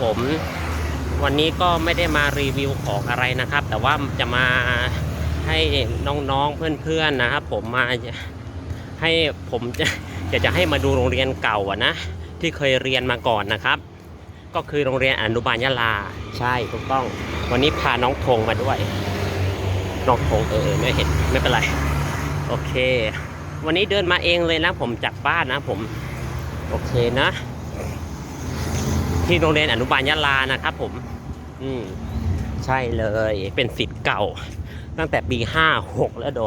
ผมวันนี้ก็ไม่ได้มารีวิวของอะไรนะครับ แต่ว่าจะมาให้น้องๆเพื่อนๆนะครับ ผมมาให้ผมจะจะจะให้มาดูโรงเรียนเก่าอะนะที่เคยเรียนมาก่อนนะครับ ก็คือโรงเรียนอนุบาลยะลาใช่ถูกต้อง วันนี้พาน้องธงมาด้วย น้องธงเออไม่เห็นไม่เป็นไร โอเค วันนี้เดินมาเองเลยนะผมจากบ้านนะผม โอเคนะ ที่โรงเรียนอนุบาลยะลานะครับผม อืมใช่เลย เป็นสิทธิ์เก่า ตั้งแต่ปีห้าหกแล้วโด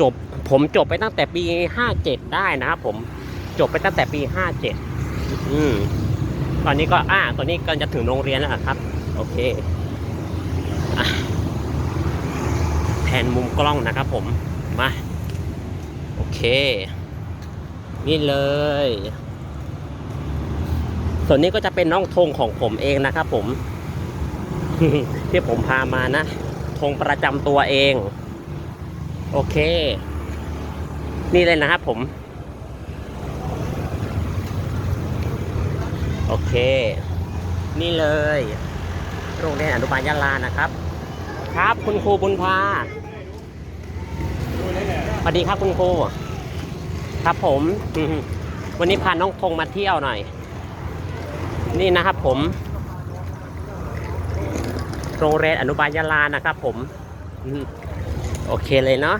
จบผมจบไปตั้งแต่ปีห้าเจ็ดได้นะครับผมจบไปตั้งแต่ปีห้าเจ็ดอืมตอนนี้ก็อ่าตอนนี้ก็จะถึงโรงเรียนแล้วครับ โอเคอแผนมุมกล้องนะครับผมมา โอเค นี่เลย ส่วนนี้ก็จะเป็นน้องธงของผมเองนะครับผม ที่ผมพามานะธงประจำตัวเอง โอเค นี่เลยนะครับผม โอเค นี่เลยโรงเรียนอนุบาลยะลานะครับ ครับคุณครูบุญพาสวัสดีครับคุณครู ครับผมอืมวันนี้พาน้องธงมาเที่ยวหน่อย นี่นะครับผม โรงเรียนอนุบาลยะลานะครับผม โอเคเลยเนาะ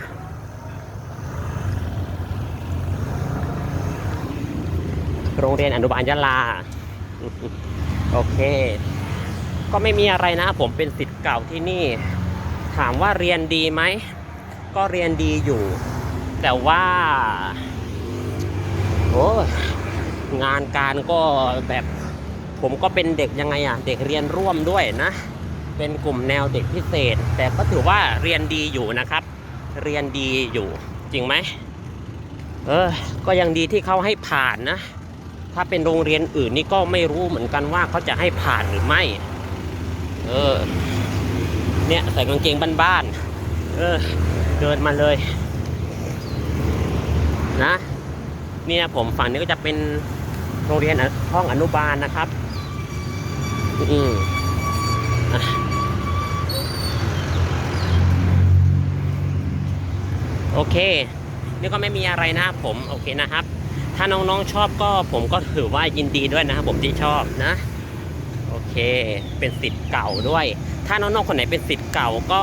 โรงเรียนอนุบาลยะลา โอเค ก็ไม่มีอะไรนะ ผมเป็นสิทธิ์เก่าที่นี่ ถามว่าเรียนดีไหม ก็เรียนดีอยู่ แต่ว่าโอ้ยงานการก็แบบ ผมก็เป็นเด็กยังไงอะเด็กเรียนร่วมด้วยนะ เป็นกลุ่มแนวเด็กพิเศษ แต่ก็ถือว่าเรียนดีอยู่นะครับ เรียนดีอยู่ จริงไหมเออ ก็ยังดีที่เขาให้ผ่านนะ ถ้าเป็นโรงเรียนอื่นนี่ก็ไม่รู้เหมือนกันว่าเขาจะให้ผ่านหรือไม่ เออ เนี่ยใส่กางเกงบ้านๆ เออ เดินมาเลย นะ เนี่ยผมฝั่งนี้ก็จะเป็นโรงเรียนอห้องอนุบาลนะครับ อืมโอเค นี่ก็ไม่มีอะไรนะครับผม โอเคนะครับ ถ้าน้องๆชอบก็ผมก็ถือว่ายินดีด้วยนะครับผมที่ชอบนะ โอเค เป็นสิทธิ์เก่าด้วย ถ้าน้องๆคนไหนเป็นสิทธิ์เก่าก็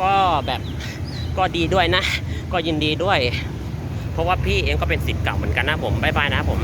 ก็แบบ ก็ดีด้วยนะ ก็ยินดีด้วย เพราะว่าพี่เองก็เป็นสิทธิ์เก่าเหมือนกันนะผมบายบายนะครับผม